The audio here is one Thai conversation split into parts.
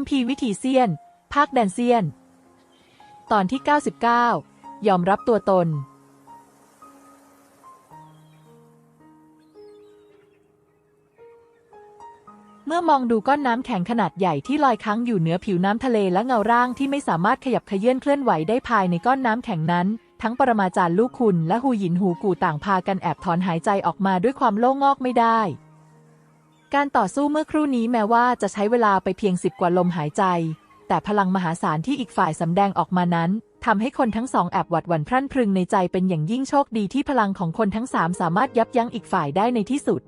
คัมภีร์วิถีเซียน ภาคแดนเซียน ตอนที่ 99 ยอมรับตัวตน เมื่อมองดูก้อนน้ำแข็งขนาดใหญ่ที่ลอยค้างอยู่เหนือผิวน้ำทะเลและเงาร่างที่ไม่สามารถขยับเขยื่อนเคลื่อนไหวได้ภายในก้อนน้ำแข็งนั้น ทั้งปรมาจารย์ลูกคุณและหูหยินหูกูต่างพากันแอบถอนหายใจออกมาด้วยความโล่งงอกไม่ได้ การต่อสู้เมื่อครู่นี้แม้ว่าจะใช้เวลาไปเพียงสิบกว่าลมหายใจ แต่พลังมหาศาลที่อีกฝ่ายสำแดงออกมานั้นทำให้คนทั้งสองแอบหวัดหวั่นพรั่นพรึงในใจเป็นอย่างยิ่งโชคดีที่พลังของคนทั้งสามสามารถยับยั้งอีกฝ่ายได้ในที่สุด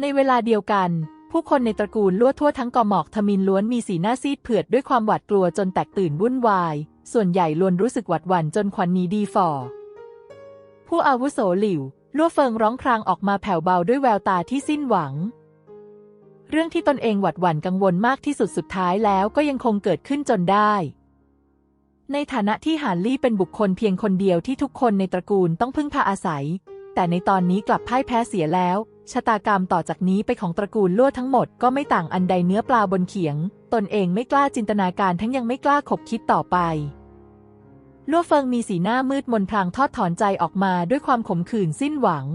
ในเวลาเดียวกัน ผู้คนในตระกูลลั่วทั่วทั้งกอหมอกทมินล้วนมีสีหน้าซีดเผือดด้วยความหวาดกลัวจนแตกตื่นวุ่นวาย ส่วนใหญ่ล้วนรู้สึกหวาดหวั่นจนขวัญหนีดีฝ่อผู้อาวุโสหลิว ลั่วเฟิงร้องครางออกมาแผ่วเบาด้วยแววตาที่สิ้นหวัง เรื่องที่ตนเองหวาดหวั่นกังวลมากที่สุดสุดท้ายแล้วก็ยังคงเกิดขึ้นจนได้ ในฐานะที่หานลี่เป็นบุคคลเพียงคนเดียวที่ทุกคนในตระกูลต้องพึ่งพาอาศัย แต่ในตอนนี้กลับพ่ายแพ้เสียแล้ว ชะตากรรมต่อจากนี้ไปของตระกูลลั่วทั้งหมดก็ไม่ต่างอันใดเนื้อปลาบนเขียง ตนเองไม่กล้าจินตนาการทั้งยังไม่กล้าขบคิดต่อไป ลั่วเฟิงมีสีหน้ามืดมนพลางทอดถอนใจออกมาด้วยความขมขื่นสิ้นหวัง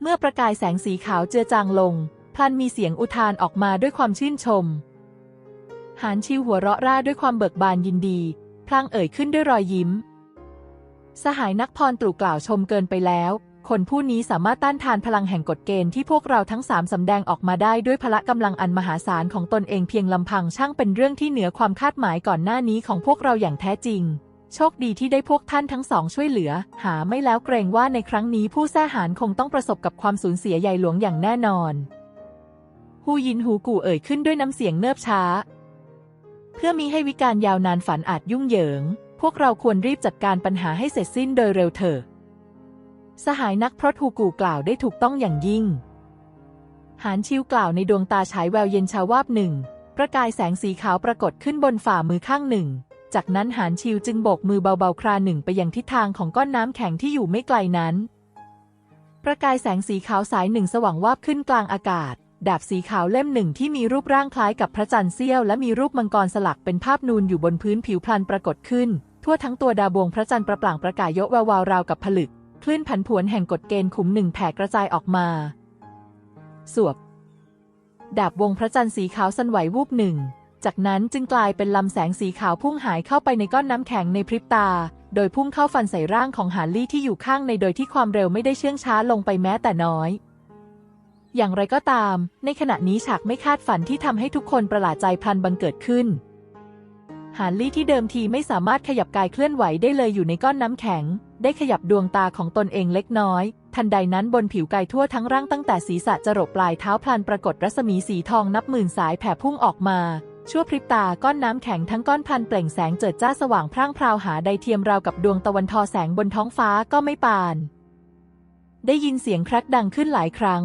เมื่อประกายแสงสีขาวเจือจางลง พลันมีเสียงอุทานออกมาด้วยความชื่นชม หานชิวหัวเราะร่าด้วยความเบิกบานยินดี พลางเอ่ยขึ้นด้วยรอยยิ้ม สหายนักพรตรูกล่าวชมเกินไปแล้ว คนผู้นี้สามารถต้านทานพลังแห่งกฎเกณฑ์ที่พวกเราทั้งสามสำแดงออกมาได้ด้วยพละกำลังอันมหาศาลของตนเองเพียงลำพังช่างเป็นเรื่องที่เหนือความคาดหมายก่อนหน้านี้ของพวกเราอย่างแท้จริง โชคดีที่ได้พวกท่านทั้งสองช่วยเหลือ หาไม่แล้วเกรงว่าในครั้งนี้ผู้แท้หารคงต้องประสบกับความสูญเสียใหญ่หลวงอย่างแน่นอนฮูยินหูกู่เอ่ยขึ้นด้วยน้ำเสียงเนิบช้า เพื่อมีให้วิการยาวนานฝันอาจยุ่งเหยิง พวกเราควรรีบจัดการปัญหาให้เสร็จสิ้นโดยเร็วเถอะสหายนักพรตฮูกูกล่าวได้ถูกต้องอย่างยิ่ง หานชิวกล่าวในดวงตาฉายแววเย็นชาวาบหนึ่งประกายแสงสีขาวปรากฏขึ้นบนฝ่ามือข้างหนึ่ง จากนั้นหานชิวจึงโบกมือเบาๆ คราหนึ่งไปยังทิศทางของก้อนน้ำแข็งที่อยู่ไม่ไกลนั้น ประกายแสงสีขาวสายหนึ่งสว่างวาบขึ้นกลางอากาศ ดาบสีขาวเล่มหนึ่งที่มีรูปร่างคล้ายกับพระจันทร์เสี้ยวและมีรูปมังกรสลักเป็นภาพนูนอยู่บนพื้นผิวพลันปรากฏขึ้น ทั่วทั้งตัวดาวบวงพระจันทร์ประปล่างประกายยกแวววาวราวกับผลึก คลื่นผันผวนแห่งกฎเกณฑ์ขุมหนึ่งแผ่กระจายออกมา สวบ ดาบวงพระจันทร์สีขาวสั่นไหววูบหนึ่ง จากนั้นจึงกลายเป็นลำแสงสีขาวพุ่งหายเข้าไปในก้อนน้ำแข็งในพริบตา โดยพุ่งเข้าฟันใส่ร่างของหานลี่ที่อยู่ข้างในโดยที่ความเร็วไม่ได้เชื่องช้าลงไปแม้แต่น้อย อย่างไรก็ตาม ในขณะนี้ฉากไม่คาดฝันที่ทำให้ทุกคนประหลาดใจพลันบังเกิดขึ้นหานลี่ที่เดิมทีไม่สามารถขยับกายเคลื่อนไหวได้เลยอยู่ในก้อนน้ำแข็ง ได้ขยับดวงตาของตนเองเล็กน้อย ทันใดนั้นบนผิวกายทั่วทั้งร่างตั้งแต่ศีรษะจรดปลายเท้าพลันปรากฏรัศมีสีทองนับหมื่นสายแผ่พุ่งออกมา ชั่วพริบตาก้อนน้ำแข็งทั้งก้อนพันเปล่งแสงเจิดจ้าสว่างพร่างพราวหาใดเทียมราวกับดวงตะวันทอแสงบนท้องฟ้าก็ไม่ปาน ได้ยินเสียงครกดังขึ้นหลายครั้ง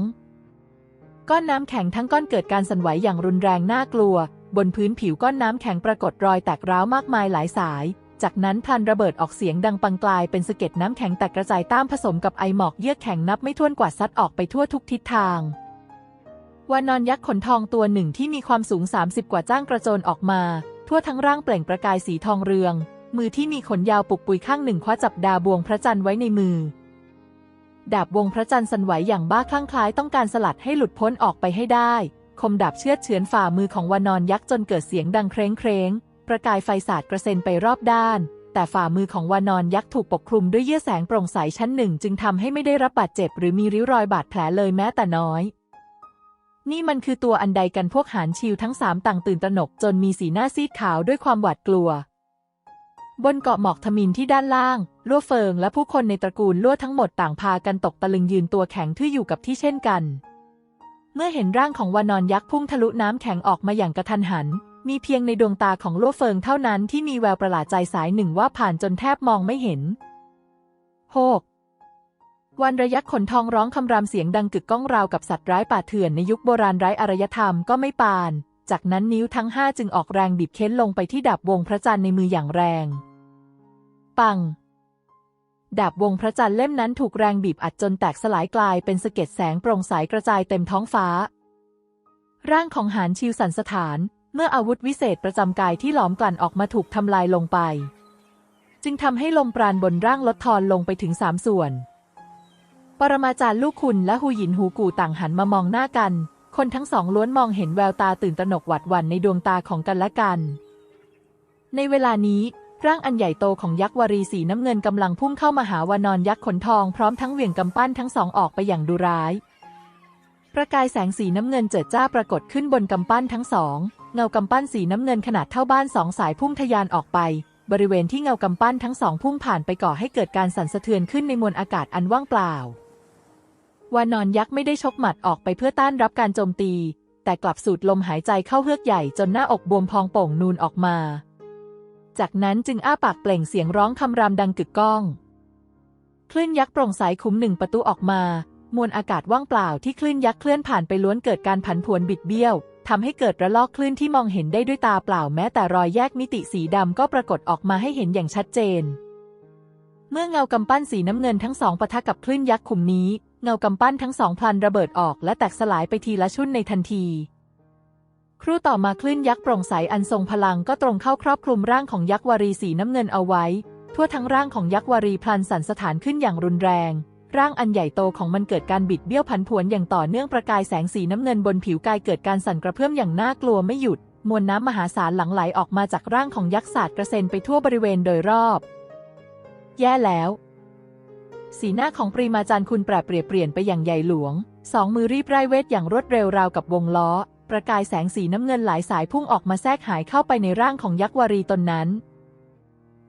ก้อนน้ำแข็งทั้งก้อนเกิดการสั่นไหวอย่างรุนแรงน่ากลัว บนพื้นผิวก้อนน้ำแข็งปรากฏรอยแตกร้าวมากมายหลายสาย จากนั้นพันระเบิดออกเสียงดังปังกลายเป็นสะเก็ดน้ำแข็งแตกกระจายตามผสมกับไอหมอกเยือกแข็งนับไม่ถ้วนกว่าซัดออกไปทั่วทุกทิศทาง วานอนยักษ์ขนทองตัวหนึ่งที่มีความสูง 30 กว่าจ้างกระโจนออกมา ทั่วทั้งร่างเปล่งประกายสีทองเรือง มือที่มีขนยาวปุกปุยข้างหนึ่งคว้าจับดาบวงพระจันทร์ไว้ในมือ ดาบวงพระจันทร์สั่นไหวอย่างบ้าคลั่งคล้ายต้องการสลัดให้หลุดพ้นออกไปให้ได้ คมดาบเชือดเฉือนฝ่ามือของวานอนยักษ์จนเกิดเสียงดังเคร้งเคร้งประกายไฟสาดกระเซ็นไปรอบด้าน แต่ฝ่ามือของวานอนยักษ์ถูกปกคลุมด้วยเยื่อแสงโปร่งใสชั้นหนึ่งจึงทำให้ไม่ได้รับบาดเจ็บ หรือมีริ้วรอยบาดแผลเลยแม้แต่น้อย นี่มันคือตัวอันใดกันพวกหานชิวทั้งสามต่างตื่นตระหนกจนมีสีหน้าซีดขาวด้วยความหวาดกลัว บนเกาะหมอกทมินที่ด้านล่างลั่วเฟิงและผู้คนในตระกูลลั่วทั้งหมดต่างพากันตกตะลึงยืนตัวแข็งทื่ออยู่กับที่เช่นกัน เมื่อเห็นร่างของวานอนยักษ์พุ่งทะลุน้ำแข็งออกมาอย่างกระทันหัน มีเพียงในดวงตาของลั่วเฟิงเท่านั้นที่มีแววประหลาดใจสายหนึ่งว่าผ่านจนแทบมองไม่เห็นโฮก วันระยักษ์ขนทองร้องคำรามเสียงดังกึกก้องราวกับสัตว์ร้ายป่าเถื่อนในยุคโบราณไร้อารยธรรมก็ไม่ปาน จากนั้นนิ้วทั้งห้าจึงออกแรงบีบเค้นลงไปที่ดาบวงพระจันทร์ในมืออย่างแรง ปัง ดาบวงพระจันทร์เล่มนั้นถูกแรงบีบอัดจนแตกสลายกลายเป็นสะเก็ดแสงโปร่งใสกระจายเต็มท้องฟ้า ร่างของหานชิวสันสถาน เมื่ออาวุธวิเศษประจำกายที่หลอมกลั่นออกมาถูกทำลายลงไป จึงทำให้ลมปราณบนร่างลดทอนลงไปถึงสามส่วน ปรมาจารย์ลูกคุณและหูหยินหูกูต่างหันมามองหน้ากัน คนทั้งสองล้วนมองเห็นแววตาตื่นตระหนกหวาดหวั่นในดวงตาของกันและกัน ในเวลานี้ร่างอันใหญ่โตของยักษ์วารีสีน้ำเงินกำลังพุ่งเข้ามาหาวานอนยักษ์ขนทองพร้อมทั้งเหวี่ยงกำปั้นทั้งสองออกไปอย่างดุร้าย ประกายแสงสีน้ำเงินเจิดจ้าปรากฏขึ้นบนกำปั้นทั้งสอง เงากำปั้นสีน้ำเงินขนาดเท่าบ้านสองสายพุ่งทะยานออกไป บริเวณที่เงากำปั้นทั้งสองพุ่งผ่านไปก่อให้เกิดการสั่นสะเทือนขึ้นในมวลอากาศอันว่างเปล่า วานอนยักษ์ไม่ได้ชกหมัดออกไปเพื่อต้านรับการโจมตี แต่กลับสูดลมหายใจเข้าเฮือกใหญ่จนหน้าอกบวมพองโป่งนูนออกมา จากนั้นจึงอ้าปากเปล่งเสียงร้องคำรามดังกึกก้อง คลื่นยักษ์โปร่งใสคุ้มหนึ่งประตูออกมา มวลอากาศว่างเปล่าที่คลื่นยักษ์เคลื่อนผ่านไปล้วนเกิดการผันผวนบิดเบี้ยวทำให้เกิดระลอกคลื่นที่มองเห็นได้ด้วยตาเปล่าแม้แต่รอยแยกมิติสีดำก็ปรากฏออกมาให้เห็นอย่างชัดเจน เมื่อเงากำปั้นสีน้ำเงินทั้งสองปะทะกับคลื่นยักษ์ขุมนี้ เงากำปั้นทั้งสองพลันระเบิดออกและแตกสลายไปทีละชุ่นในทันที ครู่ต่อมาคลื่นยักษ์โปร่งใสอันทรงพลังก็ตรงเข้าครอบคลุมร่างของยักษ์วารีสีน้ำเงินเอาไว้ ทั่วทั้งร่างของยักษ์วารีพลันสั่นสถานขึ้นอย่างรุนแรง ร่างอันใหญ่โตของมันเกิดการบิดเบี้ยวผันผวนอย่างต่อเนื่องประกายแสงสีน้ำเงินบนผิวกายเกิดการสั่นกระเพื่อมอย่างน่ากลัวไม่หยุดมวลน้ำมหาศาลหลั่งไหลออกมาจากร่างของยักษ์ศาสตร์กระเซ็นไปทั่วบริเวณโดยรอบ แย่แล้ว สีหน้าของปรีมาจารย์คุณแปรเปรียบเปลี่ยนไปอย่างใหญ่หลวง สองมือรีบไร้เวทอย่างรวดเร็วราวกับวงล้อ ประกายแสงสีน้ำเงินหลายสายพุ่งออกมาแทรกหายเข้าไปในร่างของยักษ์วารีตนนั้น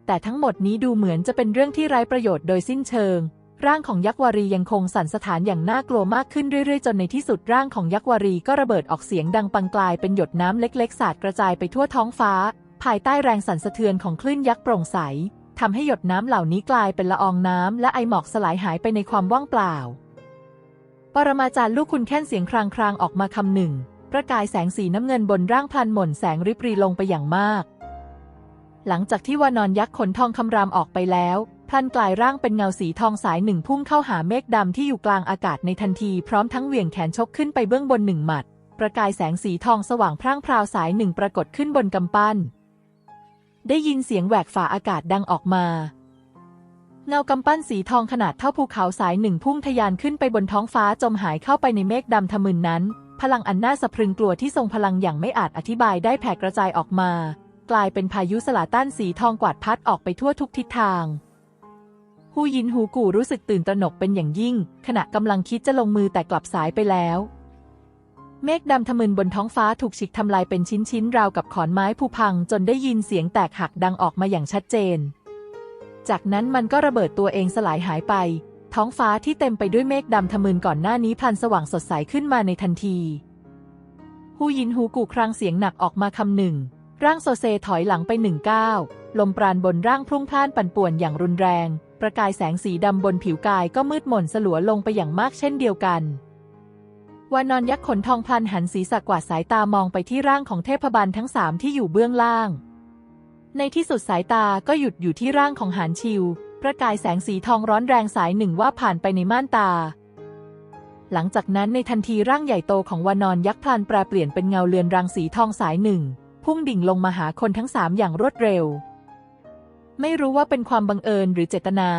แต่ทั้งหมดนี้ดูเหมือนจะเป็นเรื่องที่ไร้ประโยชน์โดยสิ้นเชิง ร่างของยักษ์วารียังคงสั่นสถานอย่างน่ากลัวมากขึ้นเรื่อยๆ จนในที่สุดร่างของยักษ์วารีก็ระเบิดออกเสียงดังปังกลายเป็นหยดน้ำเล็กๆสาดกระจายไปทั่วท้องฟ้า ภายใต้แรงสั่นสะเทือนของคลื่นยักษ์โปร่งใส ทำให้หยดน้ำเหล่านี้กลายเป็นละอองน้ำและไอหมอกสลายหายไปในความว่างเปล่า ปรมาจารย์ลูกคุณแค่นเสียงครางครางออกมาคำหนึ่ง ประกายแสงสีน้ำเงินบนร่างพลันหม่นแสงริบรีลงไปอย่างมาก หลังจากที่วานอนยักษ์ขนทองคำรามออกไปแล้วพลันกลายร่างเป็นเงาสีทองสายหนึ่งพุ่งเข้าหาเมฆดำที่อยู่กลางอากาศในทันทีพร้อมทั้งเหวี่ยงแขนชกขึ้นไปเบื้องบนหนึ่งหมัด ประกายแสงสีทองสว่างพร่างพราวสายหนึ่งปรากฏขึ้นบนกำปั้น ได้ยินเสียงแหวกฝาอากาศดังออกมาเงากำปั้นสีทองขนาดเท่าภูเขาสายหนึ่งพุ่งทะยานขึ้นไปบนท้องฟ้าจมหายเข้าไปในเมฆดำทะมึนนั้น พลังอันน่าสะพรึงกลัวที่ทรงพลังอย่างไม่อาจอธิบายได้แผ่กระจายออกมา กลายเป็นพายุสลาต้านสีทองกวาดพัดออกไปทั่วทุกทิศทางฮูยินฮูกูรู้สึกตื่นตระหนกเป็นอย่างยิ่ง ขณะกำลังคิดจะลงมือแต่กลับสายไปแล้ว เมฆดำทะมึนบนท้องฟ้าถูกฉีกทำลายเป็นชิ้นๆ ราวกับขอนไม้ผุพังจนได้ยินเสียงแตกหักดังออกมาอย่างชัดเจน จากนั้นมันก็ระเบิดตัวเองสลายหายไป ท้องฟ้าที่เต็มไปด้วยเมฆดำทะมึนก่อนหน้านี้พันสว่างสดใสขึ้นมาในทันทีฮูยินฮูกูครางเสียงหนักออกมาคำหนึ่ง ร่างโซเซถอยหลังไปหนึ่งก้าวลมปราณบนร่างพรุ่งพล่านปั่นป่วนอย่างรุนแรง ประกายแสงสีดำบนผิวกายก็มืดมนสลัวลงไปอย่างมากเช่นเดียวกัน วานอนยักษ์ขนทองพลันหันศีรษะกวาดสายตามองไปที่ร่างของเทพบัลทั้งสามที่อยู่เบื้องล่าง ในที่สุดสายตาก็หยุดอยู่ที่ร่างของหานชิว ประกายแสงสีทองร้อนแรงสายหนึ่งว่าผ่านไปในม่านตา หลังจากนั้นในทันทีร่างใหญ่โตของวานอนยักษ์พลันแปรเปลี่ยนเป็นเงาเลือนรังสีทองสายหนึ่ง พุ่งดิ่งลงมาหาคนทั้งสามอย่างรวดเร็ว ไม่รู้ว่าเป็นความบังเอิญหรือเจตนา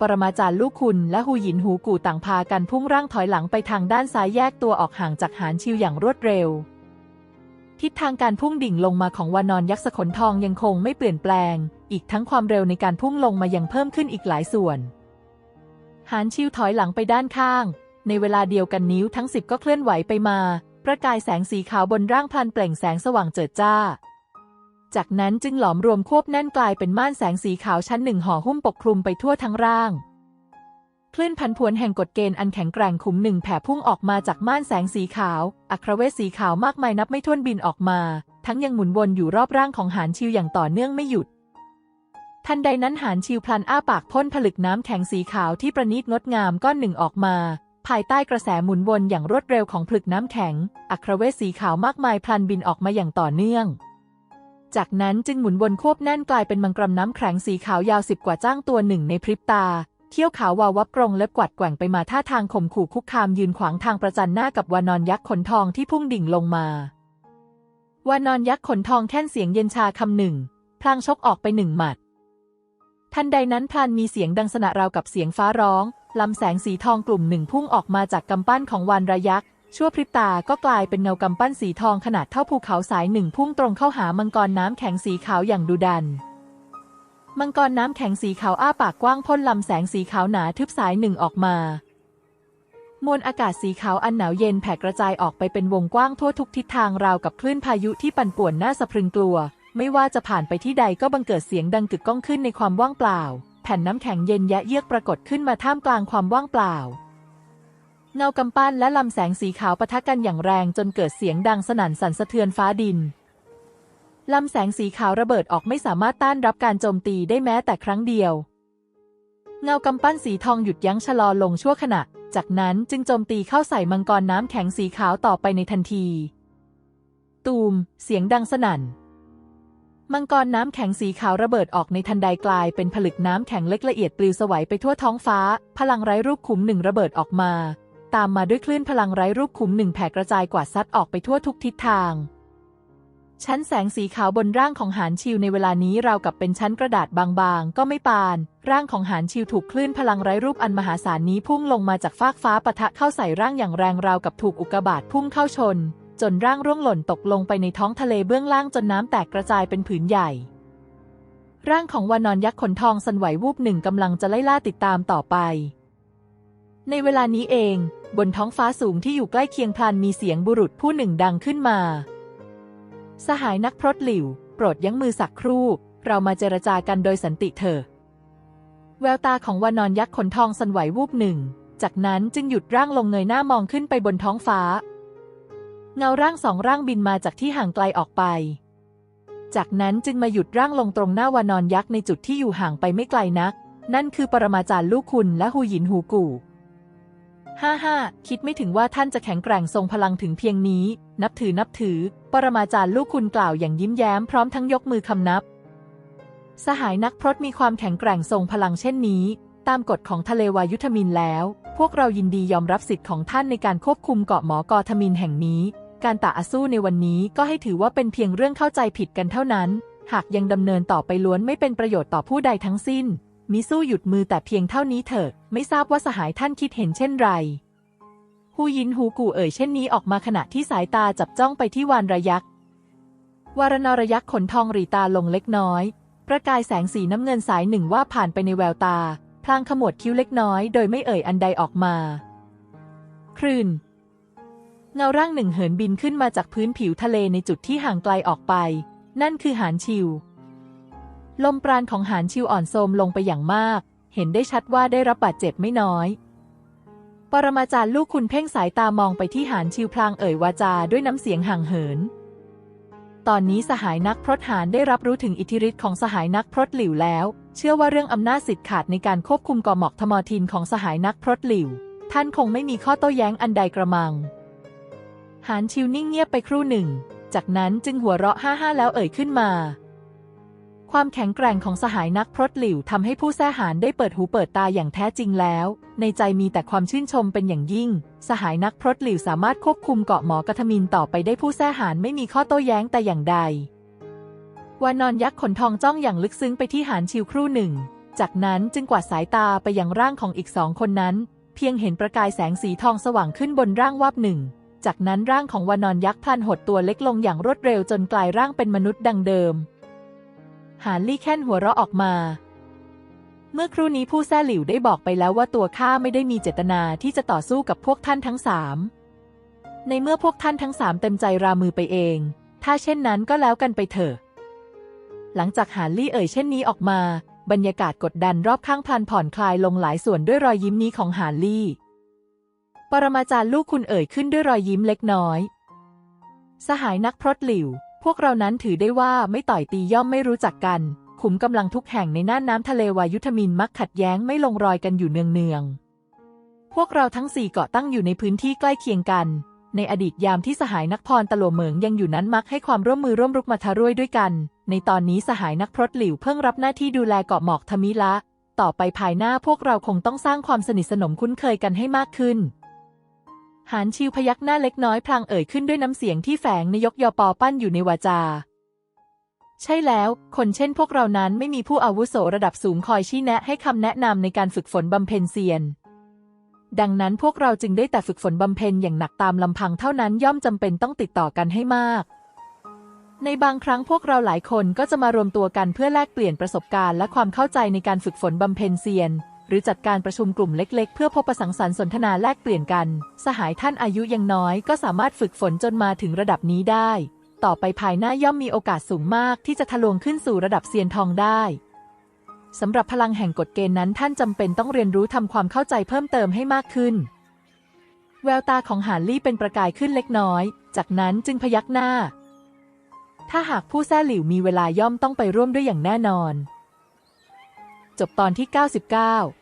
ปรมาจารย์ลูกคุณและหูหยินหูกู่ต่างพากันพุ่งร่างถอยหลังไปทางด้านซ้ายแยกตัวออกห่างจากหานชิวอย่างรวดเร็ว ทิศทางการพุ่งดิ่งลงมาของวานอนยักษ์สขนทองยังคงไม่เปลี่ยนแปลง อีกทั้งความเร็วในการพุ่งลงมายังเพิ่มขึ้นอีกหลายส่วน หานชิวถอยหลังไปด้านข้าง ในเวลาเดียวกันนิ้วทั้งสิบก็เคลื่อนไหวไปมา ประกายแสงสีขาวบนร่างพลันเปล่งแสงสว่างเจิดจ้า จากนั้นจึงหลอมรวมควบแน่นกลายเป็นม่านแสงสีขาวชั้นหนึ่งห่อหุ้มปกคลุมไปทั่วทั้งร่าง คลื่นพันผวนแห่งกฎเกณฑ์อันแข็งแกร่งขุมหนึ่งแผ่พุ่งออกมาจากม่านแสงสีขาว อัครเวทสีขาวมากมายนับไม่ถ้วนบินออกมา ทั้งยังหมุนวนอยู่รอบร่างของหานชิวอย่างต่อเนื่องไม่หยุด ทันใดนั้นหานชิวพลันอ้าปากพ่นผลึกน้ำแข็งสีขาวที่ประณีตงดงามก้อนหนึ่งออกมาภายใต้กระแสหมุนวนอย่างรวดเร็วของผลึกน้ำแข็ง อัครเวทสีขาวมากมายพลันบินออกมาอย่างต่อเนื่อง จากนั้นจึงหมุนวนควบแน่นกลายเป็นมังกรน้ำแข็งสีขาวยาวสิบกว่าจ้างตัวหนึ่งในพริบตาเขี้ยวขาววาววับกรงเล็บกวัดแกว่งไปมาท่าทางข่มขู่คุกคามยืนขวางทางประจันหน้ากับวานอนยักษ์ขนทองที่พุ่งดิ่งลงมาวานอนยักษ์ขนทองแค่นเสียงเย็นชาคำหนึ่ง พลางชกออกไปหนึ่งหมัด ทันใดนั้นพลันมีเสียงดังสนะราวกับเสียงฟ้าร้องลำแสงสีทองกลุ่มหนึ่งพุ่งออกมาจากกำปั้นของวานระยักษ์ ชั่วพริบตาก็กลายเป็นเงากำปั้นสีทองขนาดเท่าภูเขาสายหนึ่งพุ่งตรงเข้าหามังกรน้ำแข็งสีขาวอย่างดุดัน มังกรน้ำแข็งสีขาวอ้าปากกว้างพ่นลำแสงสีขาวหนาทึบสายหนึ่งออกมามวลอากาศสีขาวอันหนาวเย็นแผ่กระจายออกไปเป็นวงกว้างทั่วทุกทิศทางราวกับคลื่นพายุที่ปั่นป่วนน่าสะพรึงกลัว ไม่ว่าจะผ่านไปที่ใดก็บังเกิดเสียงดังกึกก้องขึ้นในความว่างเปล่า แผ่นน้ำแข็งเย็นแยะเยือกปรากฏขึ้นมาท่ามกลางความว่างเปล่า เงากำปั้นและลำแสงสีขาวปะทะกันอย่างแรงจนเกิดเสียงดังสนั่นสั่นสะเทือนฟ้าดิน ลำแสงสีขาวระเบิดออกไม่สามารถต้านรับการโจมตีได้แม้แต่ครั้งเดียว เงากำปั้นสีทองหยุดยั้งชะลอลงชั่วขณะ จากนั้นจึงโจมตีเข้าใส่มังกรน้ำแข็งสีขาวต่อไปในทันที ตูม เสียงดังสนั่น มังกรน้ำแข็งสีขาวระเบิดออกในทันใดกลายเป็นผลึกน้ำแข็งเล็กละเอียดปลิวสวัยไปทั่วท้องฟ้า พลังไร้รูปขุมหนึ่งระเบิดออกมา ตามมาด้วยคลื่นพลังไร้รูปขุมหนึ่งแผ่กระจายกวาดซัดออกไปทั่วทุกทิศทาง ชั้นแสงสีขาวบนร่างของหานชิวในเวลานี้ราวกับเป็นชั้นกระดาษบางๆ ก็ไม่ปาน ร่างของหานชิวถูกคลื่นพลังไร้รูปอันมหาศาลนี้พุ่งลงมาจากฟากฟ้าปะทะเข้าใส่ร่างอย่างแรงราวกับถูกอุกกาบาตพุ่งเข้าชน จนร่างร่วงหล่นตกลงไปในท้องทะเลเบื้องล่างจนน้ำแตกกระจายเป็นผืนใหญ่ร่างของวานอนยักษ์ขนทองสันไหววูบหนึ่งกำลังจะไล่ล่าติดตามต่อไป ในเวลานี้เอง บนท้องฟ้าสูงที่อยู่ใกล้เคียงพลันมีเสียงบุรุษผู้หนึ่งดังขึ้นมา สหายนักพรตหลิว โปรดยั้งมือสักครู่ เรามาเจรจากันโดยสันติเถอะ แววตาของวานอนยักษ์ขนทองสันไหววูบหนึ่ง จากนั้นจึงหยุดร่างลงเงยหน้ามองขึ้นไปบนท้องฟ้า เงาร่างสองร่างบินมาจากที่ห่างไกลออกไป จากนั้นจึงมาหยุดร่างลงตรงหน้าวานอนยักษ์ในจุดที่อยู่ห่างไปไม่ไกลนัก นั่นคือปรมาจารย์ลูกคุณและหูหยินหูกู่ ฮ่าฮ่าคิดไม่ถึงว่าท่านจะแข็งแกร่งทรงพลังถึงเพียงนี้ นับถือนับถือ ปรมาจารย์ลูกคุณกล่าวอย่างยิ้มแย้มพร้อมทั้งยกมือคำนับ สหายนักพรตมีความแข็งแกร่งทรงพลังเช่นนี้ ตามกฎของทะเลวายุทมินแล้ว พวกเรายินดียอมรับสิทธิ์ของท่านในการควบคุมเกาะหมอกอทมินแห่งนี้ การต่อสู้ในวันนี้ก็ให้ถือว่าเป็นเพียงเรื่องเข้าใจผิดกันเท่านั้น หากยังดำเนินต่อไปล้วนไม่เป็นประโยชน์ต่อผู้ใดทั้งสิ้น มิสู้หยุดมือแต่เพียงเท่านี้เถิดไม่ทราบว่าสหายท่านคิดเห็นเช่นไรฮูยินฮูกูเอ่ยเช่นนี้ออกมาขณะที่สายตาจับจ้องไปที่วานระยักษ์ วารณรยักษ์ขนทองหรีตาลงเล็กน้อย ประกายแสงสีน้ำเงินสายหนึ่งว่าผ่านไปในแววตา พลางขมวดคิ้วเล็กน้อยโดยไม่เอ่ยอันใดออกมา คลื่นเงาร่างหนึ่งเหินบินขึ้นมาจากพื้นผิวทะเลในจุดที่ห่างไกลออกไป นั่นคือหานชิว ลมปราณของหานชิวอ่อนโทรมลงไปอย่างมาก เห็นได้ชัดว่าได้รับบาดเจ็บไม่น้อย ปรมาจารย์ลูกคุณเพ่งสายตามองไปที่หานชิวพลางเอ่ยวาจาด้วยน้ำเสียงห่างเหิน ตอนนี้สหายนักพรตหารได้รับรู้ถึงอิทธิฤทธิ์ของสหายนักพรตหลิวแล้ว เชื่อว่าเรื่องอำนาจสิทธิ์ขาดในการควบคุมกอหมอกทมอทินของสหายนักพรตหลิว ท่านคงไม่มีข้อโต้แย้งอันใดกระมัง หานชิวนิ่งเงียบไปครู่หนึ่ง จากนั้นจึงหัวเราะฮ่าฮ่าแล้วเอ่ยขึ้นมา ความแข็งแกร่งของสหายนักพรตหลิวทำให้ผู้แท้หารได้เปิดหูเปิดตาอย่างแท้จริงแล้ว ในใจมีแต่ความชื่นชมเป็นอย่างยิ่ง สหายนักพรตหลิวสามารถควบคุมเกาะหมอกระทมินต่อไปได้ผู้แท้หารไม่มีข้อโต้แย้งแต่อย่างใดวานอนยักษ์ขนทองจ้องอย่างลึกซึ้งไปที่หานชิวครู่หนึ่ง จากนั้นจึงกวาดสายตาไปยังร่างของอีกสองคนนั้น เพียงเห็นประกายแสงสีทองสว่างขึ้นบนร่างวับหนึ่ง จากนั้นร่างของวานอนยักษ์พลันหดตัวเล็กลงอย่างรวดเร็วจนกลายร่างเป็นมนุษย์ดังเดิม หานลี่แค้นหัวเราะออกมา เมื่อครู่นี้ผู้แซ่หลิวได้บอกไปแล้วว่าตัวข้าไม่ได้มีเจตนาที่จะต่อสู้กับพวกท่านทั้งสามในเมื่อพวกท่านทั้งสามเต็มใจรามือไปเอง ถ้าเช่นนั้นก็แล้วกันไปเถอะ หลังจากหานลี่เอ่ยเช่นนี้ออกมา บรรยากาศกดดันรอบข้างพลันผ่อนคลายลงหลายส่วนด้วยรอยยิ้มนี้ของหานลี่ ปรมาจารย์ลูกคุณเอ่ยขึ้นด้วยรอยยิ้มเล็กน้อย สหายนักพรตหลิว พวกเรานั้นถือได้ว่าไม่ต่อยตีย่อมไม่รู้จักกัน ขุมกำลังทุกแห่งในน่านน้ำทะเลวายุทมินมักขัดแย้งไม่ลงรอยกันอยู่เนืองๆ พวกเราทั้งสี่เกาะตั้งอยู่ในพื้นที่ใกล้เคียงกัน ในอดีตยามที่สหายนักพรตะโลเหมิงยังอยู่นั้นมักให้ความร่วมมือร่วมรุกมาทาร่วยด้วยกัน ในตอนนี้สหายนักพรตหลิวเพิ่งรับหน้าที่ดูแลเกาะหมอกทมิละ ต่อไปภายหน้าพวกเราคงต้องสร้างความสนิทสนมคุ้นเคยกันให้มากขึ้น หานชิวพยักหน้าเล็กน้อยพลางเอ่ยขึ้นด้วยน้ำเสียงที่แฝงนยกยอปอปั้นอยู่ในวาจา ใช่แล้ว คนเช่นพวกเรานั้นไม่มีผู้อาวุโสระดับสูงคอยชี้แนะให้คำแนะนำในการฝึกฝนบำเพ็ญเซียน ดังนั้นพวกเราจึงได้แต่ฝึกฝนบำเพ็ญอย่างหนักตามลำพังเท่านั้นย่อมจำเป็นต้องติดต่อกันให้มาก ในบางครั้งพวกเราหลายคนก็จะมารวมตัวกันเพื่อแลกเปลี่ยนประสบการณ์และความเข้าใจในการฝึกฝนบำเพ็ญเซียน หรือจัดการประชุมกลุ่มเล็ก ๆ เพื่อพบประสังสรรค์สนทนาแลกเปลี่ยนกัน สหายท่านอายุยังน้อยก็สามารถฝึกฝนจนมาถึงระดับนี้ได้ ต่อไปภายหน้าย่อมมีโอกาสสูงมากที่จะทะลวงขึ้นสู่ระดับเซียนทองได้สำหรับพลังแห่งกฎเกณฑ์นั้นท่านจำเป็นต้องเรียนรู้ทำความเข้าใจเพิ่มเติมให้มากขึ้น แววตาของหานลี่เป็นประกายขึ้นเล็กน้อย จากนั้นจึงพยักหน้า ถ้าหากผู้แซ่หลิวมีเวลาย่อมต้องไปร่วมด้วยอย่างแน่นอน จบตอนที่ 99